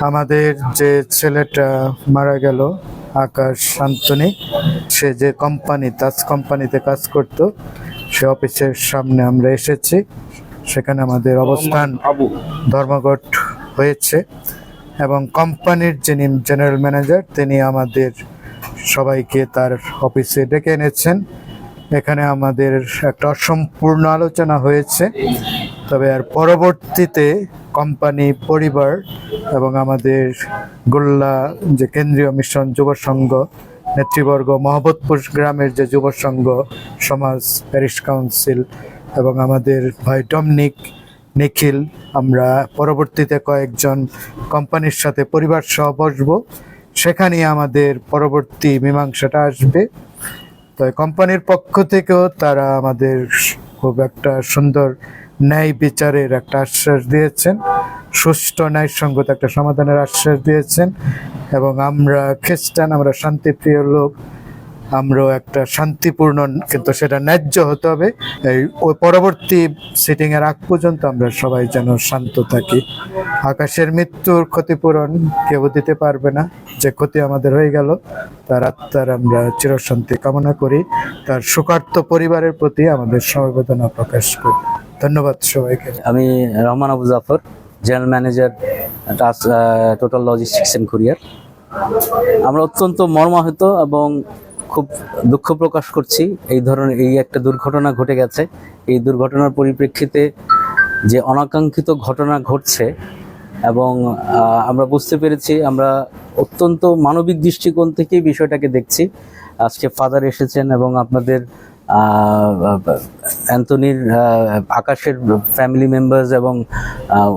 আমাদের যে ছেলেটা মারা গেল আকাশ শান্তনী সে যে কোম্পানি তাজ কোম্পানিতে কাজ করত সে অফিসের সামনে আমরা এসেছি। সেখানে আমাদের অবস্থান ধর্মঘট হয়েছে এবং কোম্পানির যিনি জেনারেল ম্যানেজার তিনি আমাদের সবাইকে তার অফিসে ডেকে এনেছেন। এখানে আমাদের একটা অসম্পূর্ণ আলোচনা হয়েছে। তবে আর পরবর্তীতে কোম্পানি পরিবার এবং আমাদের গোল্লা যে কেন্দ্রীয় মিশন যুব সংঘ, নেতৃবর্গ মহব্বতপুর গ্রামের যে যুব সংঘ, সমাজ প্যারিস কাউন্সিল এবং আমাদের ভাই ডমনিক, নিখিল, আমরা পরবর্তীতে কয়েকজন কোম্পানির সাথে পরিবার সহ বসবো। সেখানে আমাদের পরবর্তী মীমাংসাটা আসবে। তো কোম্পানির পক্ষ থেকেও তারা আমাদের খুব একটা সুন্দর ন্যায় বিচারের একটা আশ্বাস দিয়েছেন, সুষ্ঠু ন্যায়সঙ্গত একটা সমাধানের আশ্বাস দিয়েছেন, এবং আমরা খ্রিস্টান, আমরা শান্তিপ্রিয় লোক, আমরাও একটা শান্তিপূর্ণ, কিন্তু সেটা ন্যায্য হতে হবে। এই পরবর্তী সিটিংয়ের আগ পর্যন্ত আমরা সবাই যেন শান্ত থাকি। আকাশের মৃত্যুর ক্ষতিপূরণ কেউ দিতে পারবে না। যে ক্ষতি আমাদের হয়ে গেল, তার আত্মার আমরা চিরশান্তি কামনা করি। তার শোকার্ত পরিবারের প্রতি আমাদের সমবেদনা প্রকাশ করি ধন্যবাদ সবাইকে। আমি Rahman Abu Jafar, general manager total logistics and courier আমরা অত্যন্ত মর্মাহত এবং খুব দুঃখ প্রকাশ করছি এই ধরনের, এই একটা দুর্ঘটনা ঘটে গেছে। এই দুর্ঘটনার পরিপ্রেক্ষিতে যে অনাকাঙ্ক্ষিত ঘটনা ঘটছে এবং আমরা বুঝতে পেরেছি, আমরা অত্যন্ত মানবিক দৃষ্টিকোণ থেকেই বিষয়টাকে দেখছি। আজকে ফাদার এসেছেন এবং আপনাদের অ্যান্থনির আকাশের ফ্যামিলি মেম্বার্স এবং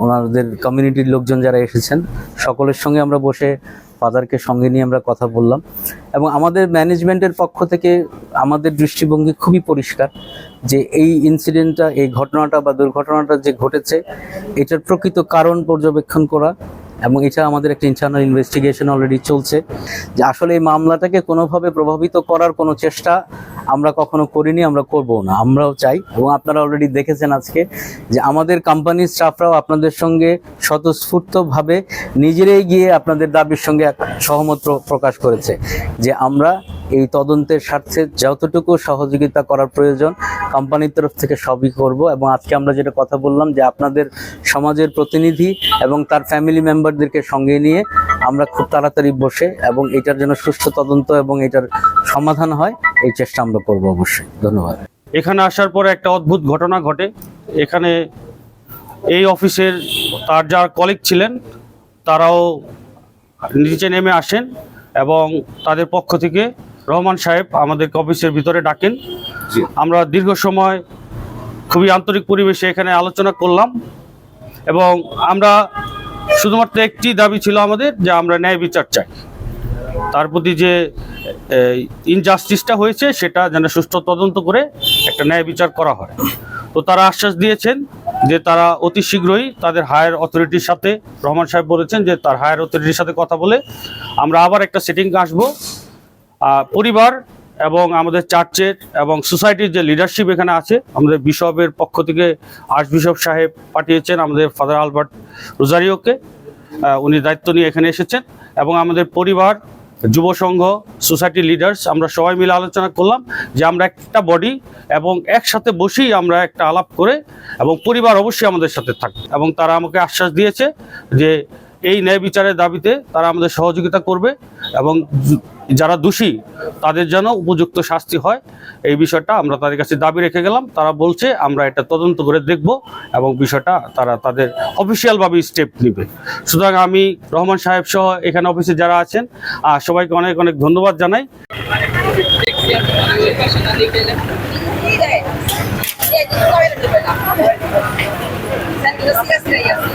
ওনাদের কমিউনিটির লোকজন যারা এসেছেন, সকলের সঙ্গে আমরা বসে ফাদারকে সঙ্গে নিয়ে আমরা কথা বললাম। এবং আমাদের ম্যানেজমেন্টের পক্ষ থেকে আমাদের দৃষ্টিভঙ্গি খুবই পরিষ্কার যে এই ইনসিডেন্টটা এই ঘটনাটা বা দুর্ঘটনাটা যে ঘটেছে, এটার প্রকৃত কারণ পর্যবেক্ষণ করা এবং এছাড়া আমাদের একটা ইন্টারনাল ইনভেস্টিগেশন অলরেডি চলছে যে আসলে এই মামলাটাকে কোনোভাবে প্রভাবিত করার কোনো চেষ্টা আমরা কখনো করিনি, আমরা করব না, আমরাও চাই। এবং আপনারা অলরেডি দেখেছেন আজকে যে আমাদের কোম্পানির স্টাফরাও আপনাদের সঙ্গে স্বতঃস্ফূর্তভাবে নিজেরাই গিয়ে আপনাদের দাবির সঙ্গে এক সহমত প্রকাশ করেছে যে আমরা এই তদন্তের স্বার্থে যতটুকু সহযোগিতা করার প্রয়োজন কোম্পানির তরফ থেকে সবই করব এবং আজকে আমরা যেটা কথা বললাম যে আপনাদের সমাজের প্রতিনিধি এবং তার ফ্যামিলি মেম্বারদেরকে সঙ্গে নিয়ে আমরা খুব তাড়াতাড়ি বসে এবং এটার জন্য সুষ্ঠু তদন্ত এবং এটার সমাধান হয়, এই চেষ্টা আমরা করব অবশ্যই। ধন্যবাদ। এখানে আসার পরে একটা অদ্ভুত ঘটনা ঘটে। এখানে এই অফিসের তার যার কলিগ ছিলেন, তারাও নিচে নেমে আসেন এবং তাদের পক্ষ থেকে রহমান সাহেব আমাদেরকে অফিসের ভিতরে ডাকেন। আমরা দীর্ঘ সময় খুবই আন্তরিক পরিবেশে এখানে আলোচনা করলাম এবং আমরা শুধুমাত্র একটি দাবি ছিল আমাদের যে আমরা ন্যায় বিচার চাই। তার প্রতি যে ইনজাস্টিসটা হয়েছে সেটা যেন সুষ্ঠু তদন্ত করে একটা ন্যায় বিচার করা হয়। তো তারা আশ্বাস দিয়েছেন যে তারা অতি শীঘ্রই তাদের হায়ার অথরিটির সাথে রহমান সাহেব বলেছেন যে তার হায়ার অথরিটির সাথে কথা বলে আমরা আবার একটা সেটিং আসব। পরিবার এবং আমাদের চার্চের এবং সোসাইটির যে লিডারশিপ এখানে আছে, আমাদের বিশপের পক্ষ থেকে আর্চ বিশপ সাহেব পাঠিয়েছেন আমাদের ফাদার আলবার্ট রোজারিওকে। উনি দায়িত্ব নিয়ে এখানে এসেছেন এবং আমাদের পরিবার, যুব সংঘ, সোসাইটি লিডার্স আমরা সবাই মিলে আলোচনা করলাম যে আমরা একটা বডি এবং একসাথে বসেই আমরা একটা আলাপ করে এবং পরিবার অবশ্যই আমাদের সাথে থাকবে। এবং তারা আমাকে আশ্বাস দিয়েছে যে এই ন্যায় বিচারের দাবিতে তারা আমাদের সহযোগিতা করবে এবং যারা দোষী তাদের যেন উপযুক্ত শাস্তি হয়। এই বিষয়টা আমরা তাদের কাছে দাবি রেখে গেলাম। তারা বলছে আমরা এটা তদন্ত করে দেখব এবং বিষয়টা তারা তাদের অফিসিয়ালভাবে স্টেপ নেবে। সুতরাং আমি রহমান সাহেব সহ এখানে অফিসে যারা আছেন আহ, সবাইকে অনেক অনেক ধন্যবাদ জানাই। Sigas creyendo.